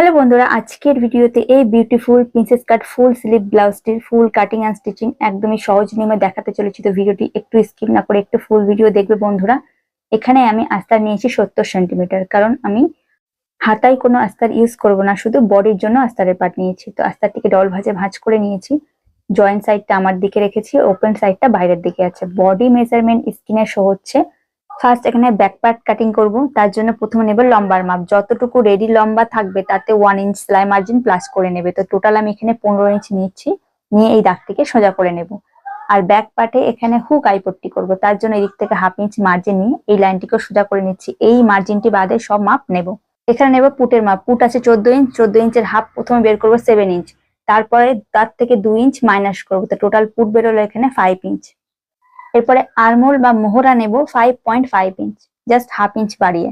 Hello বন্ধুরা, আজকের ভিডিওতে এই beautiful princess cut full sleeve ব্লাউজটির full cutting and stitching একদমই সহজ নিয়মে দেখাতে চলেছি। তো ভিডিওটি একটু স্কিপ না করে একটু ফুল ভিডিও দেখবে বন্ধুরা। এখানে আমি আস্তার নিয়েছি সত্তর সেন্টিমিটার কারণ আমি হাতায় কোনো আস্তার ইউজ করব না, শুধু বডির জন্য আস্তারের পাট নিয়েছি। তো আস্তারটিকে ডল ভাজে ভাঁজ করে নিয়েছি। জয়েন্ট সাইডটা আমার দিকে রেখেছি ওপেন সাইডটা বাইরের দিকে আছে। বডি মেজারমেন্ট স্কিনের শো হচ্ছে ফার্স্ট এখানে ব্যাক পার্ট কাটিং করব, তার জন্য প্রথমে নেবে লম্বার মাপ যতটুকু রেডি লম্বা থাকবে, তাতে ওয়ান ইঞ্চ সেলাই মার্জিন প্লাস করে নেবে। তো টোটাল আমি এখানে পনেরো ইঞ্চ নিচ্ছি নিয়ে এই দাগটিকে সোজা করে নেব। আর ব্যাক পার্টে এখানে হুক আইপট্টি করব, তার জন্য এদিক থেকে হাফ ইঞ্চ মার্জিন নিয়ে এই লাইনটিকে সোজা করে নিচ্ছি। এই মার্জিনটি বাদে সব মাপ নেব। এখানে নেব পুটের মাপ পুট আছে চোদ্দ ইঞ্চ চোদ্দ ইঞ্চের হাফ প্রথমে বের করব সেভেন ইঞ্চ তারপরে তার থেকে দুই ইঞ্চ মাইনাস করব, তো টোটাল পুট বেরোলো এখানে ফাইভ ইঞ্চ এরপরে আরমোল বা মোহরা নেব five point five inch just half inch বাড়িয়ে।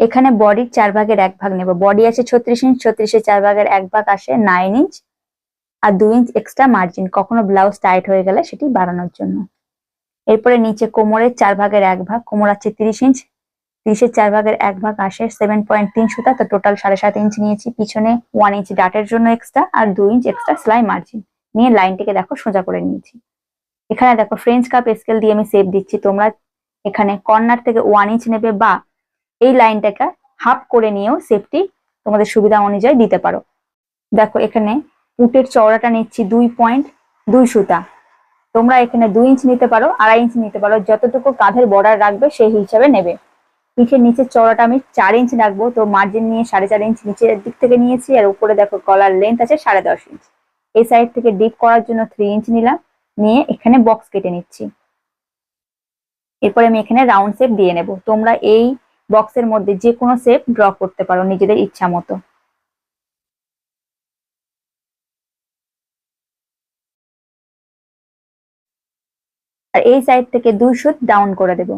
এখানে বডির চার ভাগের এক ভাগ নেব। বডি আছে ছত্রিশ ইঞ্চ ছত্রিশের চার ভাগের এক ভাগ আসে নাইন ইঞ্চ আর দুই ইঞ্চ এক্সট্রা মার্জিন কখনো ব্লাউজ টাইট হয়ে গেলে সেটি বাড়ানোর জন্য। এরপরে নিচে কোমরের চার ভাগের এক ভাগ, কোমর আছে তিরিশ ইঞ্চ তিরিশের চার ভাগের এক ভাগ আসে সেভেন পয়েন্ট তিন সুতা, তো টোটাল সাড়ে সাত ইঞ্চ নিয়েছি। পিছনে ওয়ান ইঞ্চ ডাটের জন্য এক্সট্রা আর দুই ইঞ্চ এক্সট্রা সেলাই মার্জিন নিয়ে লাইনটিকে দেখো সোজা করে নিয়েছি। এখানে দেখো ফ্রেঞ্চ কাপ স্কেল দিয়ে আমি সেভ দিচ্ছি। তোমরা এখানে কর্নার থেকে ওয়ান ইঞ্চ নেবে বা এই লাইনটাকে হাফ করে নিয়েও সেফটি তোমাদের সুবিধা অনুযায়ী দিতে পারো। দেখো এখানে পুটের চওড়াটা নিচ্ছি দুই পয়েন্ট দুই সুতা। তোমরা এখানে দুই ইঞ্চ নিতে পারো, আড়াই ইঞ্চ নিতে পারো, যতটুকু কাঁধের বর্ডার রাখবে সেই হিসাবে নেবে। পিঠের নিচের চওড়াটা আমি চার ইঞ্চ রাখব, তো মার্জিন নিয়ে সাড়ে চার ইঞ্চ নিচের দিক থেকে নিয়েছি, আর উপরে দেখো কলার লেন্থ আছে সাড়ে দশ ইঞ্চ এই সাইড থেকে ডিপ করার জন্য থ্রি ইঞ্চ নিলাম, নিয়ে এখানে বক্স কেটে নিচ্ছি। এরপরে আমি এখানে রাউন্ড শেপ দিয়ে নেব। তোমরা এই বক্সের মধ্যে যে কোনো শেপ ড্র করতে পারো নিজেদের ইচ্ছা মতো। আর এই সাইড থেকে দুই সুত ডাউন করে দেব।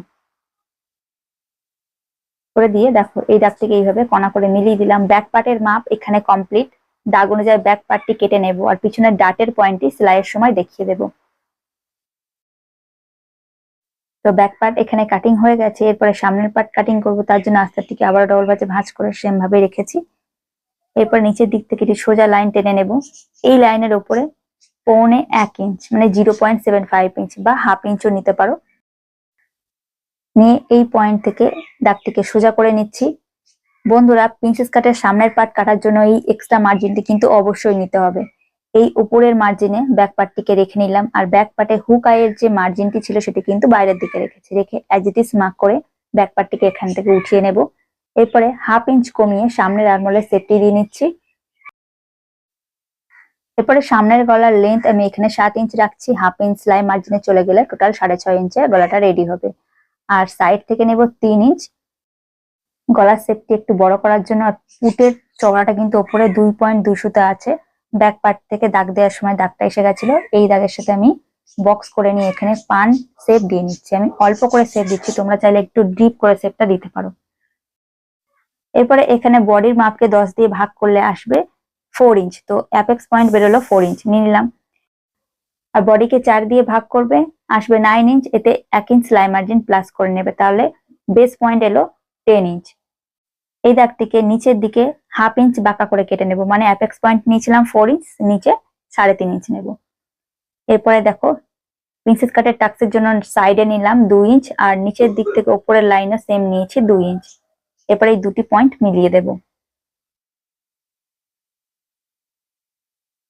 করে দিয়ে দেখো, এই দাগ থেকে এইভাবে কণা করে মিলিয়ে দিলাম। ব্যাক পার্টের মাপ এখানে কমপ্লিট দাগ অনুযায়ী ব্যাক পার্টটি কেটে নেব আর পিছনের ডাটের পয়েন্টটি সেলাইয়ের সময় দেখিয়ে দেব। তো ব্যাক পার্ট এখানে কাটিং হয়ে গেছে, এরপরে সামনের পার্ট কাটিং করব, তার জন্য আস্তারটিকে আবার ডবল ভাজে ভাঁজ করে সেম ভাবে রেখেছি। এরপর নিচের দিক থেকে একটি সোজা লাইন টেনে নেব। এই লাইনের উপরে পৌনে এক ইঞ্চ মানে zero point seven five inch বা হাফ ইঞ্চও নিতে পারো। নিয়ে এই পয়েন্ট থেকে দাগটিকে সোজা করে নিচ্ছি। বন্ধুরা প্রিন্সেস কাটের সামনের পার্ট কাটার জন্য এই এক্সট্রা মার্জিনটি কিন্তু অবশ্যই নিতে হবে। এই উপরের মার্জিনে ব্যাক পার্টটিকে রেখে নিলাম, আর ব্যাক পার্টে হুক আয়ের যে মার্জিনটি ছিল সেটি কিন্তু বাইরের দিকে রেখেছি। রেখে অ্যাজ ইট ইস মার্ক করে ব্যাক পার্টটিকে এখান থেকে উঠিয়ে নেব। এরপরে হাফ ইঞ্চ কমিয়ে সামনের আরমোলের সেফটি দিয়ে নিচ্ছি। এরপরে সামনের গলার লেন্থ আমি এখানে সাত ইঞ্চ রাখছি হাফ ইঞ্চ সেলাই মার্জিনে চলে গেলে টোটাল সাড়ে ছয় ইঞ্চে গলাটা রেডি হবে। আর সাইড থেকে নেব তিন ইঞ্চ গলার সেপটি একটু বড় করার জন্য আর পুটের চওড়াটা কিন্তু ওপরে দুই পয়েন্ট দুই আছে। ব্যাক পার্ট থেকে দাগ দেওয়ার সময় দাগটা এসে গেছিল। এই দাগের সাথে আমি বক্স করে নিয়ে এখানে পান সেপ দিয়ে নিচ্ছি। আমি অল্প করে সেপ দিচ্ছি, তোমরা চাইলে একটু ডিপ করে সেপটা দিতে পারো। এরপরে এখানে বডির মাপকে দশ দিয়ে ভাগ করলে আসবে ফোর ইঞ্চ তো অ্যাপেক্স পয়েন্ট বেরোলো ফোর ইঞ্চ নিয়ে নিলাম। আর বডিকে চার দিয়ে ভাগ করবে, আসবে নাইন ইঞ্চ এতে এক ইঞ্চ সেলাই মার্জিন প্লাস করে নেবে। তাহলে বেস পয়েন্ট এলো টেন ইঞ্চ এই দাগটিকে নিচের দিকে হাফ ইঞ্চ বাঁকা করে কেটে নেব। মানে অ্যাপেক্স পয়েন্ট নিয়েছিলাম ফোর ইঞ্চ নিচে সাড়ে তিন ইঞ্চ নেব। এরপরে দেখো প্রিন্সেস কাটের টাক্সের জন্য সাইডে নিলাম দুই ইঞ্চ আর নিচের দিক থেকে ওপরের লাইনও সেম নিয়েছি দুই ইঞ্চ এরপরে এই দুটি পয়েন্ট মিলিয়ে দেব।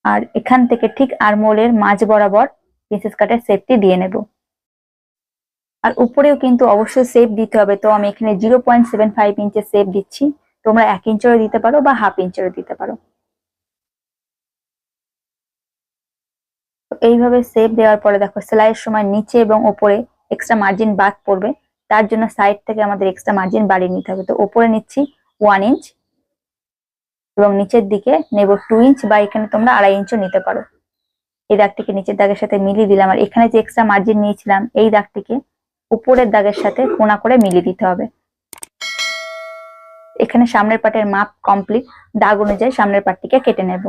আর এখান থেকে ঠিক আরমোলের মাঝ বরাবর প্রিন্সেস কাটের সেফটি দিয়ে নেব। আর উপরেও কিন্তু অবশ্যই সেপ দিতে হবে। তো আমি এখানে জিরো পয়েন্ট সেভেন ফাইভ ইঞ্চের সেপ দিচ্ছি। তোমরা এক ইঞ্চেরও দিতে পারো বা হাফ ইঞ্চেরও দিতে পারো। এইভাবে সেপ দেওয়ার পরে দেখো সেলাইয়ের সময় নিচে এবং ওপরে এক্সট্রা মার্জিন বাদ পড়বে। তার জন্য সাইড থেকে আমাদের এক্সট্রা মার্জিন বাড়িয়ে নিতে হবে। তো ওপরে নিচ্ছি ওয়ান ইঞ্চ এবং নিচের দিকে নেব টু ইঞ্চ বা এখানে তোমরা আড়াই ইঞ্চও নিতে পারো। এই দাগটিকে নিচের দাগের সাথে মিলিয়ে দিলাম। আর এখানে যে এক্সট্রা মার্জিন নিয়েছিলাম, এই দাগটিকে উপরের দাগের সাথে কোনা করে মিলিয়ে দিতে হবে। এখানে সামনের পাটের মাপ কমপ্লিট দাগ অনুযায়ী সামনের পাটটিকে কেটে নেব।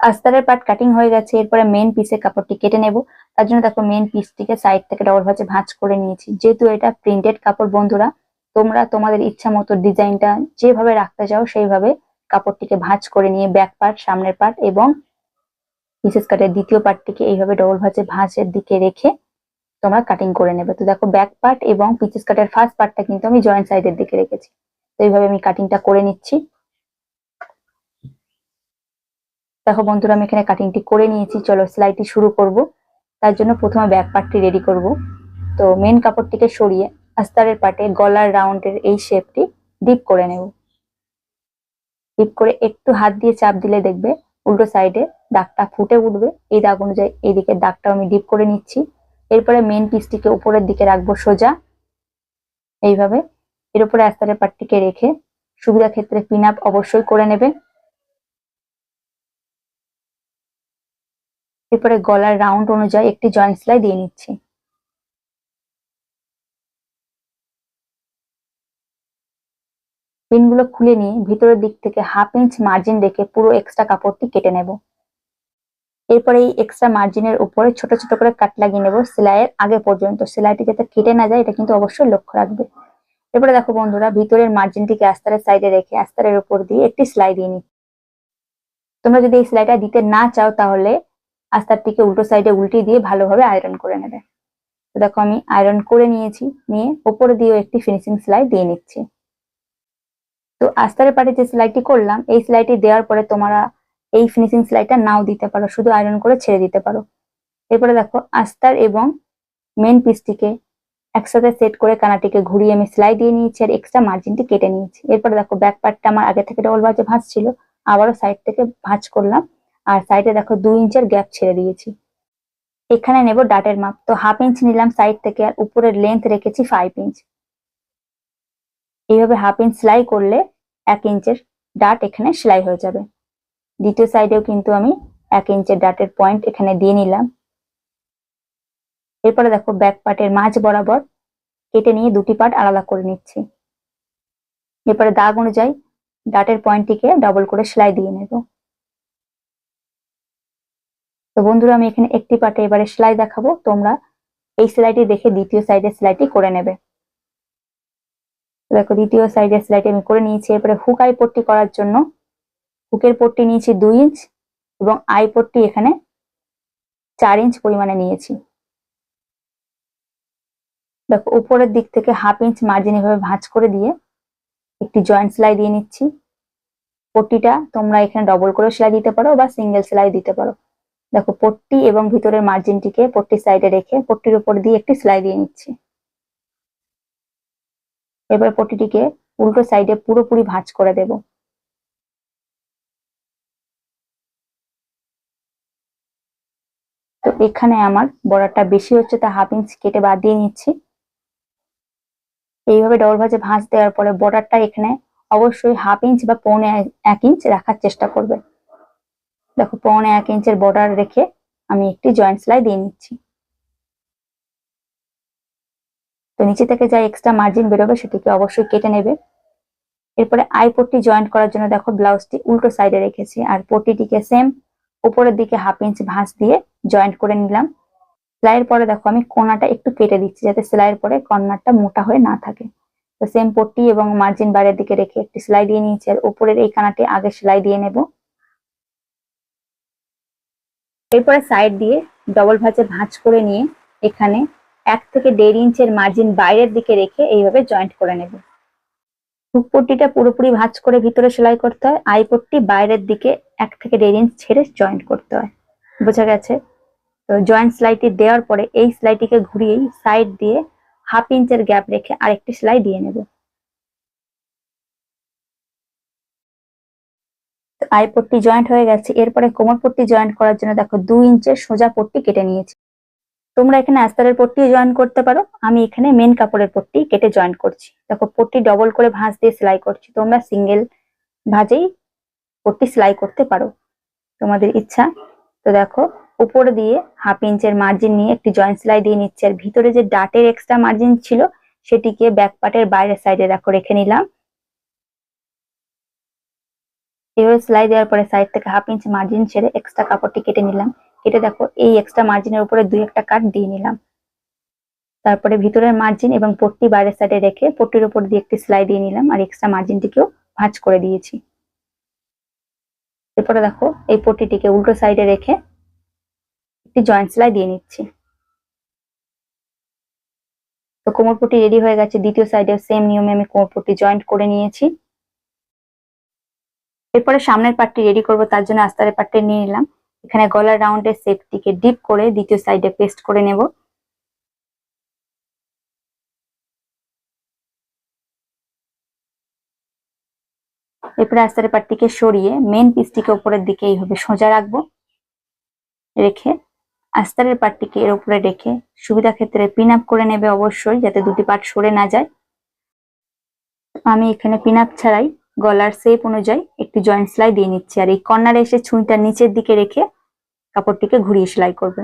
আস্তারের পাট কাটিং হয়ে গেছে, এরপরে মেন পিসের কাপড়টি কেটে নেব। তার জন্য দেখো মেন পিসটিকে সাইড থেকে ডবল ভাঁজে, ভাঁজ করে নিয়েছি। যেহেতু এটা প্রিন্টেড কাপড়, বন্ধুরা, তোমরা তোমাদের ইচ্ছা মতো ডিজাইনটা যেভাবে রাখতে চাও, সেইভাবে কাপড়টিকে ভাঁজ করে নিয়ে ব্যাক পার্ট সামনের পার্ট এবং পিসেস কাটের দ্বিতীয় পার্টটিকে এইভাবে ডবল ভাঁজে, ভাঁজের দিকে রেখে তোমরা কাটিং করে নেবে। তো দেখো ব্যাক পার্ট এবং পিসেস কাটের ফার্স্ট পার্টটা কিন্তু আমি জয়েন্ট সাইডের দিকে রেখেছি। তো এইভাবে আমি কাটিংটা করে নিচ্ছি। দেখো বন্ধুরা, আমি এখানে কাটিংটি করে নিয়েছি। চলো সেলাইটি শুরু করব। তার জন্য প্রথমে ব্যাক পার্টটি রেডি করব। তো মেন কাপড়টিকে সরিয়ে আস্তারের পাটে গলার রাউন্ডের এই শেপটি ডিপ করে নেব। ডিপ করে একটু হাত দিয়ে চাপ দিলে দেখবে উল্টো সাইডে দাগটা ফুটে উঠবে। এই দাগ অনুযায়ী এইদিকে দাগটাও আমি ডিপ করে নিচ্ছি। এরপরে মেন পিসটিকে উপরের দিকে রাখব সোজা। এইভাবে। এর উপরে আস্তারের পাটটিকে রেখে সুবিধা ক্ষেত্রে পিন আপ অবশ্যই করে নেবে এরপরে গলার রাউন্ড অনুযায়ী একটি জয়েন্ট সেলাই দিয়ে নিচ্ছি। পিনগুলো খুলে নিয়ে ভিতরের দিক থেকে হাফ ইঞ্চ মার্জিন রেখে পুরো এক্সট্রা কাপড়টি কেটে নেব। এরপরে এই এক্সট্রা মার্জিনের উপরে ছোট ছোট করে কাট লাগিয়ে নেব সেলাইয়ের আগে পর্যন্ত। সেলাইটি যাতে কেটে না যায়, এটা কিন্তু অবশ্যই লক্ষ্য রাখবে। এরপরে দেখো বন্ধুরা, ভিতরের মার্জিনটিকে আস্তারের সাইডে রেখে আস্তারের উপর দিয়ে একটি সেলাই দিয়ে নিচ্ছি। তোমরা যদি এই সেলাইটা দিতে না চাও তাহলে আস্তারটিকে উল্টো সাইডে উল্টে দিয়ে ভালোভাবে আয়রন করে নেবে। তো দেখো আমি আয়রন করে নিয়েছি, নিয়ে ওপরে দিয়েও একটি ফিনিশিং সেলাই দিয়ে নিচ্ছি। তো আস্তারের পাটে যে সেলাইটি করলাম, এই সেলাইটি দেওয়ার পরে তোমরা এই ফিনিশিং সেলাইটা নাও দিতে পারো, শুধু আয়রন করে ছেড়ে দিতে পারো। এরপরে দেখো, আস্তার এবং মেন পিসটিকে একসাথে সেট করে কানাটিকে ঘুরিয়ে আমি সেলাই দিয়ে নিয়েছি আর এক্সট্রা মার্জিনটি কেটে নিয়েছি। এরপরে দেখো ব্যাক পার্টটা আমার আগে থেকে ডবল ভাঁজে ভাঁজ ছিল, আবারও সাইড থেকে ভাঁজ করলাম। আর সাইডে দেখো দুই ইঞ্চের গ্যাপ ছেড়ে দিয়েছি। এখানে নেব ডাটের মাপ তো হাফ ইঞ্চ নিলাম সাইড থেকে আর উপরের লেন্থ রেখেছি ফাইভ ইঞ্চ এইভাবে হাফ ইঞ্চ সেলাই করলে এক ইঞ্চের ডাট এখানে সেলাই হয়ে যাবে। দ্বিতীয় সাইডেও কিন্তু আমি এক ইঞ্চের ডাটের পয়েন্ট এখানে দিয়ে নিলাম। এরপরে দেখো ব্যাক পার্টের মাঝ বরাবর কেটে নিয়ে দুটি পার্ট আলাদা করে নিচ্ছি। এরপরে দাগ অনুযায়ী ডাটের পয়েন্টটিকে ডবল করে সেলাই দিয়ে নেব। তো বন্ধুরা, আমি এখানে একটি পার্টে এবারে সেলাই দেখাবো। তোমরা এই সেলাইটি দেখে দ্বিতীয় সাইডের সেলাইটি করে নেবে। দেখো, দ্বিতীয় সাইডের সেলাইটি আমি করে নিয়েছি। এরপরে হুক আই পট্টি করার জন্য হুকের পট্টি নিয়েছি দুই ইঞ্চ এবং আই পট্টি এখানে চার ইঞ্চ পরিমাণে নিয়েছি। দেখো, উপরের দিক থেকে হাফ ইঞ্চ মার্জিন এভাবে ভাঁজ করে দিয়ে একটি জয়েন্ট সেলাই দিয়ে নিচ্ছি। পট্টিটা তোমরা এখানে ডবল করে সেলাই দিতে পারো বা সিঙ্গেল সেলাই দিতে পারো। দেখো, পট্টি এবং ভিতরের মার্জিনটিকে পট্টির সাইডে রেখে পট্টির উপর দিয়ে একটি সেলাই দিয়ে নিচ্ছি। এবার পট্টিটিকে উল্টো সাইডে পুরোপুরি ভাঁজ করে দেব। এখানে আমার বর্ডারটা বেশি হচ্ছে, তা হাফ ইঞ্চ কেটে বাদ দিয়ে নিচ্ছি। এইভাবে ডবল ভাঁজে ভাঁজ দেওয়ার পরে বর্ডারটা এখানে অবশ্যই হাফ ইঞ্চ বা পৌনে এক ইঞ্চ রাখার চেষ্টা করবে। দেখো, পৌনে এক ইঞ্চের বর্ডার রেখে আমি একটি জয়েন্ট সেলাই দিয়ে নিচ্ছি। তো নিচে থেকে যা এক্সট্রা মার্জিন বেরোবে সেটিকে অবশ্যই কেটে নেবে। এরপরে আই পট্টি জয়েন্ট করার জন্য দেখো ব্লাউজটি উল্টো সাইডে রেখেছি, আর পট্টিটিকে সেম উপরের দিকে হাফ ইঞ্চ ভাঁজ দিয়ে জয়েন্ট করে নিলাম। সেলাইয়ের পরে দেখো আমি কোনাটা একটু কেটে দিচ্ছি যাতে সেলাইয়ের পরে কর্নারটা মোটা হয়ে না থাকে। তো সেম পট্টি এবং মার্জিন বাইরের দিকে রেখে একটি সেলাই দিয়ে নিয়েছি আর উপরের এই কানাটি আগে সেলাই দিয়ে নেব। এরপরে সাইড দিয়ে ডবল ভাঁজে ভাঁজ করে নিয়ে এখানে এক থেকে দেড় ইঞ্চের মার্জিন বাইরের দিকে রেখে এইভাবে জয়েন্ট করে নেব। হুক পট্টিটা পুরোপুরি ভাঁজ করে ভিতরে সেলাই করতে হয়। আই পট্টি বাইরের দিকে এক থেকে দেড় ইঞ্চ ছেড়ে জয়েন্ট করতে হয়। বোঝা গেছে? তো জয়েন্ট সেলাইটি দেওয়ার পরে এই সেলাইটিকে ঘুরিয়েই সাইড দিয়ে হাফ ইঞ্চের গ্যাপ রেখে আরেকটি সেলাই দিয়ে নেব। আই পট্টি জয়েন্ট হয়ে গেছে। এরপরে কোমর পট্টি জয়েন্ট করার জন্য দেখো দুই ইঞ্চের সোজা পট্টি কেটে নিয়েছি। তোমরা এখানে আস্তারের পট্টি জয়েন করতে পারো। আমি এখানে মেন কাপড়ের পট্টি কেটে জয়েন করছি। দেখো পট্টি ডবল করে ভাঁজ দিয়ে সেলাই করছি। তোমরা সিঙ্গেল ভাঁজেই পট্টি সেলাই করতে পারো। তোমাদের ইচ্ছা। তো দেখো উপরে দিয়ে হাফ ইঞ্চের মার্জিন নিয়ে একটি জয়েন্ট সেলাই দিয়ে নিচ্ছি। আর ভিতরে যে ডাটের এক্সট্রা মার্জিন ছিল, সেটিকে ব্যাক পার্টের বাইরের সাইডে দেখো, রেখে নিলাম। এভাবে সেলাই দেওয়ার পরে সাইড থেকে হাফ ইঞ্চ মার্জিন ছেড়ে এক্সট্রা কাপড়টি কেটে নিলাম। কেটে দেখো, এই এক্সট্রা মার্জিনের উপরে দুই একটা কাট দিয়ে নিলাম। তারপরে ভিতরের মার্জিন এবং পট্টি বাইরের সাইডে রেখে পট্টির উপর দিয়ে একটি সেলাই দিয়ে নিলাম আর এক্সট্রা মার্জিনটিকেও ভাঁজ করে দিয়েছি। এরপরে দেখো, এই পট্টিটিকে উল্টো সাইডে রেখে একটি জয়েন্ট সেলাই দিয়ে নিচ্ছি। তো কোমর রেডি হয়ে গেছে। দ্বিতীয় সাইডে সেম নিয়মে আমি কোমর জয়েন্ট করে নিয়েছি। এরপরে সামনের পার্টটি রেডি করব, তার জন্য আস্তারের পার্টটি নিয়ে নিলাম। এখানে গলার রাউন্ডের শেপটিকে ডিপ করে দ্বিতীয় সাইডে পেস্ট করে নেব। এরপরে আস্তারের পার্টটিকে সরিয়ে মেন পিসটিকে উপরের দিকে এইভাবে সোজা রাখব। রেখে আস্তারের পার্টটিকে এর উপরে রেখে সুবিধা ক্ষেত্রে পিন আপ করে নেবে অবশ্যই, যাতে দুটি পার্ট সরে না যায়। আমি এখানে পিন আপ ছাড়াই গলার শেপ অনুযায়ী একটি জয়েন্ট সেলাই দিয়ে নিচ্ছি। আর এই কর্নারে এসে ছুঁইটা নিচের দিকে রেখে কাপড়টিকে ঘুরিয়ে সেলাই করবে।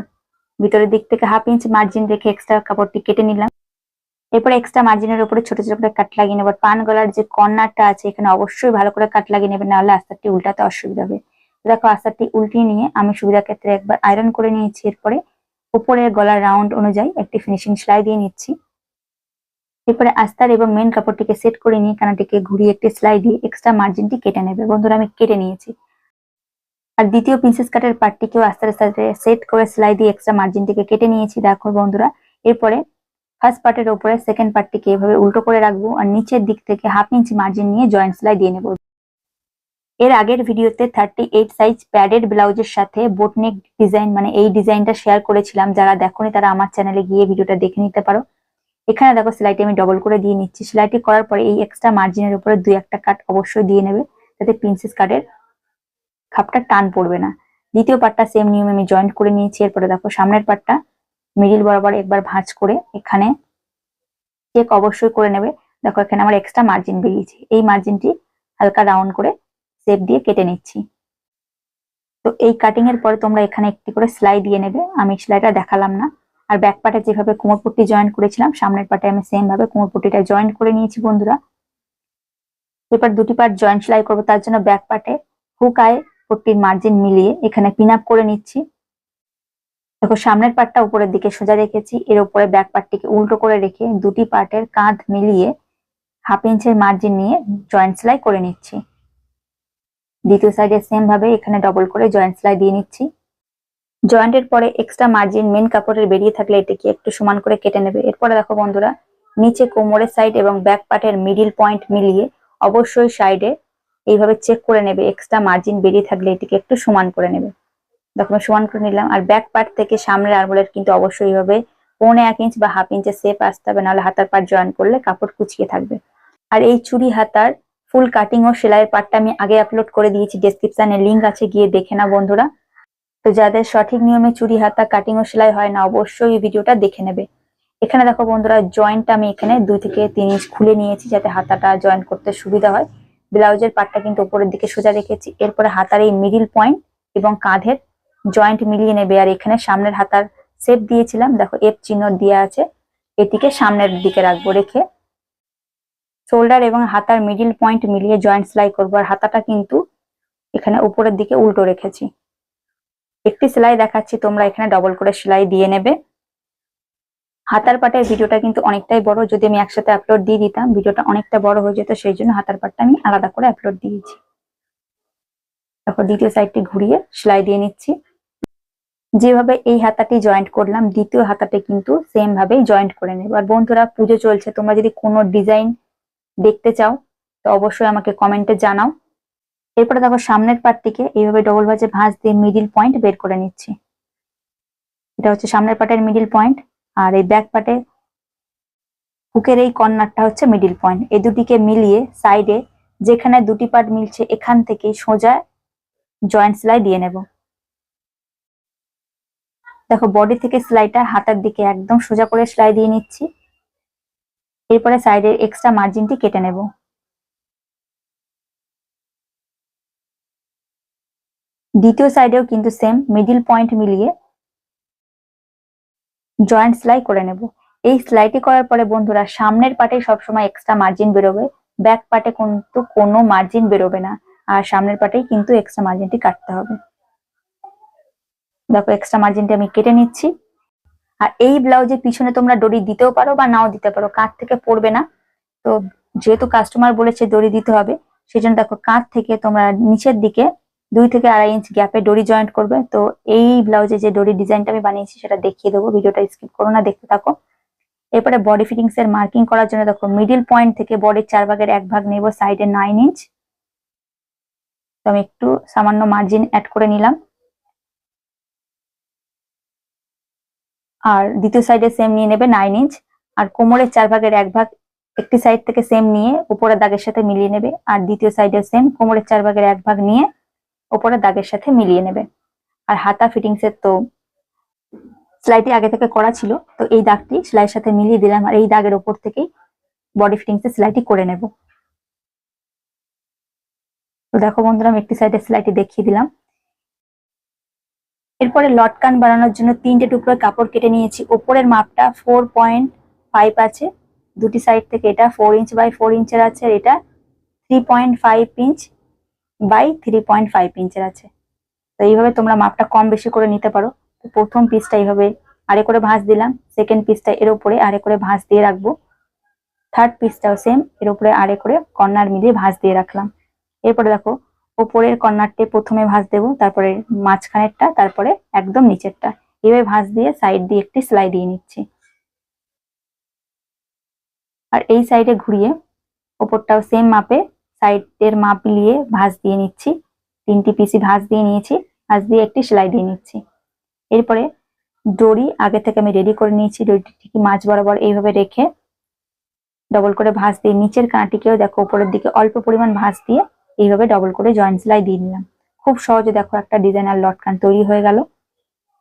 ভিতরের দিক থেকে হাফ ইঞ্চ মার্জিন রেখে এক্সট্রা কাপড়টি কেটে নিলাম। এরপর এক্সট্রা মার্জিনের উপরে ছোট ছোট করে কাট লাগিয়ে নেবার পান গলার যে কর্নারটা আছে, এখানে অবশ্যই ভালো করে কাট লাগিয়ে নেবে নাহলে আস্তারটি উল্টাতে অসুবিধা হবে। দেখো আস্তারটি উল্টিয়ে নিয়ে আমি সুবিধা ক্ষেত্রে একবার আয়রন করে নিয়েছি এরপরে উপরের গলার রাউন্ড অনুযায়ী একটি ফিনিশিং সেলাই দিয়ে নিচ্ছি। এরপরে আস্তার এবং মেন কাপড়টিকে সেট করে নিয়ে কানাটিকে ঘুরিয়ে একটি সেলাই দিয়ে এক্সট্রা মার্জিনটি কেটে নেবে। বন্ধুরা, আমি কেটে নিয়েছি। আর দ্বিতীয় প্রিন্সেস কাটের পার্টটিকেও আস্তার সাথে সেট করে সেলাই দিয়ে এক্সট্রা মার্জিনটিকে কেটে নিয়েছি। দেখো বন্ধুরা, এরপরে ফার্স্ট পার্টের উপরে সেকেন্ড পার্টটিকে এভাবে উল্টো করে রাখব। আর নিচের দিক থেকে হাফ ইঞ্চি মার্জিন নিয়ে জয়েন্ট সেলাই দিয়ে নেব। এর আগের ভিডিওতে থার্টি এইট সাইজ প্যাডেড ব্লাউজের সাথে বোটনেক ডিজাইন মানে এই ডিজাইনটা শেয়ার করেছিলাম। যারা দেখোনি, তারা আমার চ্যানেলে গিয়ে ভিডিওটা দেখে নিতে পারো। এখানে দেখো সেলাইটি আমি ডবল করে দিয়ে নিচ্ছি। সেলাইটি করার পরে এই এক্সট্রা মার্জিনের উপরে দুই একটা কাট অবশ্যই দিয়ে নেবে, যাতে প্রিন্সেস কাটের খাপটা টান পড়বে না। দ্বিতীয় পার্টটা সেম নিয়মে আমি জয়েন্ট করে নিয়েছি। এরপরে দেখো সামনের পার্টটা মিডিল বরাবর একবার ভাঁজ করে এখানে চেক অবশ্যই করে নেবে। দেখো এখানে আমার এক্সট্রা মার্জিন বেরিয়েছে। এই মার্জিনটি হালকা রাউন্ড করে সেপ দিয়ে কেটে নিচ্ছি। তো এই কাটিং এর পরে তোমরা এখানে একটি করে সেলাই দিয়ে নেবে। আমি সেলাইটা দেখালাম না। আর ব্যাক পার্টে যেভাবে কোমরপট্টি জয়েন্ট করেছিলাম, সামনের পার্টে আমি সেম ভাবে কোমরপট্টিটা জয়েন্ট করে নিয়েছি বন্ধুরা। এবার দুটি পার্ট জয়েন্ট সেলাই করব, তার জন্য ব্যাক পার্টে হুক আয় পট্টির মার্জিন মিলিয়ে এখানে পিন আপ করে নিচ্ছি। দেখো, সামনের পার্টটা উপরের দিকে সোজা রেখেছি, এর উপরে ব্যাক পার্টটিকে উল্টো করে রেখে দুটি পার্টের কাঁধ মিলিয়ে হাফ ইঞ্চের মার্জিন নিয়ে জয়েন্ট সেলাই করে নিচ্ছি। দ্বিতীয় সাইডে সেম ভাবে এখানে ডবল করে জয়েন্ট সেলাই দিয়ে নিচ্ছি। জয়েন্টের পরে এক্সট্রা মার্জিন মেন কাপড়ের বেরিয়ে থাকলে এটাকে একটু সমান করে কেটে নেবে। এরপরে দেখো বন্ধুরা, নিচে কোমরের সাইড এবং ব্যাক পার্টের মিডিল পয়েন্ট মিলিয়ে অবশ্যই সাইডে এইভাবে চেক করে নেবে এক্সট্রা মার্জিন বেরিয়ে থাকলে এটিকে একটু সমান করে নেবে। দেখো সমান করে নিলাম। আর ব্যাক পার্ট থেকে সামনের আরমোলের কিন্তু অবশ্যই এইভাবে পৌনে এক ইঞ্চ বা হাফ ইঞ্চের সেপ আসতে হবে, নাহলে হাতার পার্ট জয়েন করলে কাপড় কুচিয়ে থাকবে। আর এই চুরি হাতার ফুল কাটিং ও সেলাইয়ের পার্টটা আমি আগে আপলোড করে দিয়েছি ডেসক্রিপশনে লিঙ্ক আছে, গিয়ে দেখে না বন্ধুরা। তো যাদের সঠিক নিয়মে চুরি, হাতা কাটিং ও সেলাই হয় না, অবশ্যই ভিডিওটা দেখে নেবে। এখানে দেখো বন্ধুরা জয়েন্টটা আমি এখানে দুই থেকে তিন ইঞ্চ খুলে নিয়েছি, যাতে হাতাটা জয়েন করতে সুবিধা হয়। ব্লাউজের পার্টটা কিন্তু উপরের দিকে সোজা রেখেছি, এরপরে হাতার এই মিডিল পয়েন্ট এবং কাঁধের জয়েন্ট মিলিয়ে নেবে। আর এখানে সামনের হাতার শেপ দিয়েছিলাম, দেখো এফ চিহ্ন দেওয়া আছে, এটিকে সামনের দিকে রাখব রেখে। শোল্ডার এবং হাতার মিডিল পয়েন্ট মিলিয়ে জয়েন্ট সেলাই করব। আর হাতাটা কিন্তু এখানে উপরের দিকে উল্টো রেখেছি। একটি সেলাই দেখাচ্ছি, তোমরা এখানে ডবল করে সেলাই দিয়ে নেবে। হাতার পাটের ভিডিওটা কিন্তু অনেকটাই বড়। যদি আমি একসাথে আপলোড দিয়ে দিতাম, ভিডিওটা অনেকটা বড় হয়ে যেত, সেই জন্য হাতার পাটটা আমি আলাদা করে আপলোড দিয়েছি। তারপর দ্বিতীয় সাইডটি ঘুরিয়ে সেলাই দিয়ে নিচ্ছি। যেভাবে এই হাতাটি জয়েন্ট করলাম, দ্বিতীয় হাতাটি কিন্তু সেম ভাবেই জয়েন্ট করে নেব। আর বন্ধুরা, পুজো চলছে, তোমরা যদি কোনো ডিজাইন দেখতে চাও, তো অবশ্যই আমাকে কমেন্টে জানাও। এরপরে দেখো সামনের পার্টটিকে এইভাবে ডবল ভাজে ভাঁজ দিয়ে মিডিল পয়েন্ট বের করে নিচ্ছি। এটা হচ্ছে সামনের পার্টের মিডিল পয়েন্ট আর এই ব্যাক পার্টে হুকের এই কর্নারটা হচ্ছে মিডিল পয়েন্ট এই দুটিকে মিলিয়ে সাইডে যেখানে দুটি পার্ট মিলছে, এখান থেকে সোজা জয়েন্ট সেলাই দিয়ে নেব। দেখো বডি থেকে সেলাইটা হাতের দিকে একদম সোজা করে সেলাই দিয়ে নিচ্ছি। এরপরে সাইডের এক্সট্রা মার্জিনটি কেটে নেব। দ্বিতীয় সাইডেও কিন্তু সেম মিডিল পয়েন্ট মিলিয়ে জয়েন্ট সেলাই করে নেব। এই সেলাইটি করার পরে বন্ধুরা, সামনের পাটে সবসময় এক্সট্রা মার্জিন বেরোবে ব্যাক পাটে কিন্তু কোনো মার্জিন বেরোবে না, আর সামনের পাটেই কিন্তু এক্সট্রা মার্জিনটি কাটতে হবে। দেখো এক্সট্রা মার্জিনটি আমি কেটে নিচ্ছি। আর এই ব্লাউজের পিছনে তোমরা দড়ি দিতেও পারো বা নাও দিতে পারো, কাঁধ থেকে পড়বে না। তো যেহেতু কাস্টমার বলেছে দড়ি দিতে হবে, সেজন্য দেখো কাঁধ থেকে তোমরা নিচের দিকে দুই থেকে আড়াই ইঞ্চ গ্যাপে দড়ি জয়েন্ট করবে। তো এই ব্লাউজে যে দড়ি ডিজাইনটা আমি বানিয়েছি সেটা দেখিয়ে দেবো, ভিডিওটা স্কিপ করো না, দেখতে থাকো। এরপরে বডি ফিটিংস এর মার্কিং করার জন্য দেখো মিডিল পয়েন্ট থেকে বডির চার ভাগের এক ভাগ নেব সাইডে নাইন ইঞ্চ তো আমি একটু সামান্য মার্জিন অ্যাড করে নিলাম। আর দ্বিতীয় সাইডে সেম নিয়ে নেবে নাইন ইঞ্চ আর কোমরের চার ভাগের এক ভাগ একটি সাইড থেকে সেম নিয়ে উপরের দাগের সাথে মিলিয়ে নেবে, আর দ্বিতীয় সাইডে সেম কোমরের চার ভাগের এক ভাগ নিয়ে উপরের দাগের সাথে মিলিয়ে নেবে। আর হাতা ফিটিংস এর তো সেলাইটি আগে থেকে করা ছিল, তো এই দাগটি সেলাইয়ের সাথে মিলিয়ে দিলাম, আর এই দাগের উপর থেকেই বডি ফিটিংস এর সেলাইটি করে নেব। তো দেখো বন্ধুরা, আমি একটি সাইডের সেলাইটি দেখিয়ে দিলাম। এরপরে লটকান বানানোর জন্য তিনটে টুকরো কাপড় কেটে নিয়েছি। ওপরের মাপটা ফোর পয়েন্ট ফাইভ আছে। দুটি সাইড থেকে এটা ফোর ইঞ্চ বাই ফোর ইঞ্চের আছে আর এটা three point five inch by three point five ইঞ্চের আছে। তো এইভাবে তোমরা মাপটা কম বেশি করে নিতে পারো। তো প্রথম পিসটা এইভাবে আরে করে ভাঁজ দিলাম। সেকেন্ড পিসটা এর উপরে আরে করে ভাঁজ দিয়ে রাখব। থার্ড পিসটাও সেম এর উপরে আরে করে কর্নার মিলিয়ে ভাঁজ দিয়ে রাখলাম। এরপরে দেখো ওপরের কর্নারটে প্রথমে ভাঁজ দেবো, তারপরে মাঝখানেরটা, তারপরে একদম নিচেরটা। এভাবে ভাঁজ দিয়ে সাইড দিয়ে একটি সেলাই দিয়ে নিচ্ছি। আর এই সাইডে ঘুরিয়ে ওপরটাও সেম মাপে সাইডের মাপ মিলিয়ে ভাঁজ দিয়ে নিচ্ছি। তিনটি পিসি ভাঁজ দিয়ে নিয়েছি, ভাঁজ দিয়ে একটি সেলাই দিয়ে নিচ্ছি। এরপরে দড়ি আগে থেকে আমি রেডি করে নিয়েছি দড়িটি ঠিকই মাছ বরাবর এইভাবে রেখে ডবল করে ভাঁজ দিয়ে নিচের কাঁটিকেও দেখো, উপরের দিকে অল্প পরিমাণ ভাঁজ দিয়ে এইভাবে ডবল করে জয়েন্ট সেলাই দিয়ে নিলাম। খুব সহজে দেখো একটা ডিজাইন আর লটকান তৈরি হয়ে গেল।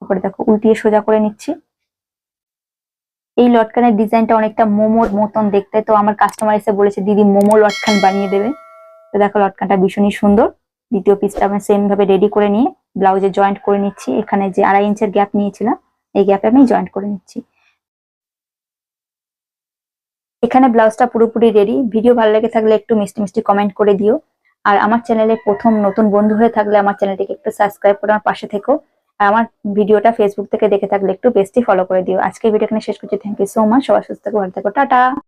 উপরে দেখো উল্টিয়ে সোজা করে নিচ্ছি। এই লটকানের ডিজাইনটা অনেকটা মোমোর মতন দেখতে। তো আমার কাস্টমার এসে বলেছে, দিদি, মোমো লটকান বানিয়ে দেবে। তো দেখো লটকানটা ভীষণই সুন্দর। দ্বিতীয় পিসটা আমি সেম ভাবে রেডি করে নিয়ে ব্লাউজে জয়েন্ট করে নিচ্ছি। এখানে যে আড়াই ইঞ্চের গ্যাপ নিয়েছিলাম, এই গ্যাপে আমি জয়েন্ট করে নিচ্ছি। এখানে ব্লাউজটা পুরোপুরি রেডি ভিডিও ভালো লেগে থাকলে একটু মিষ্টি মিষ্টি কমেন্ট করে দিও। আর আমার চ্যানেলে প্রথম নতুন বন্ধু হয়ে থাকলে আমার চ্যানেলটিকে একটু সাবস্ক্রাইব করে আমার পাশে থেকো। আর আমার ভিডিওটা ফেসবুক থেকে দেখে থাকলে একটু বেস্টই ফলো করে দিও। আজকে ভিডিও এখানে শেষ করছি। থ্যাংক ইউ সো মাচ সবাই সুস্থ থাকো, ভালো থাকো। টাটা।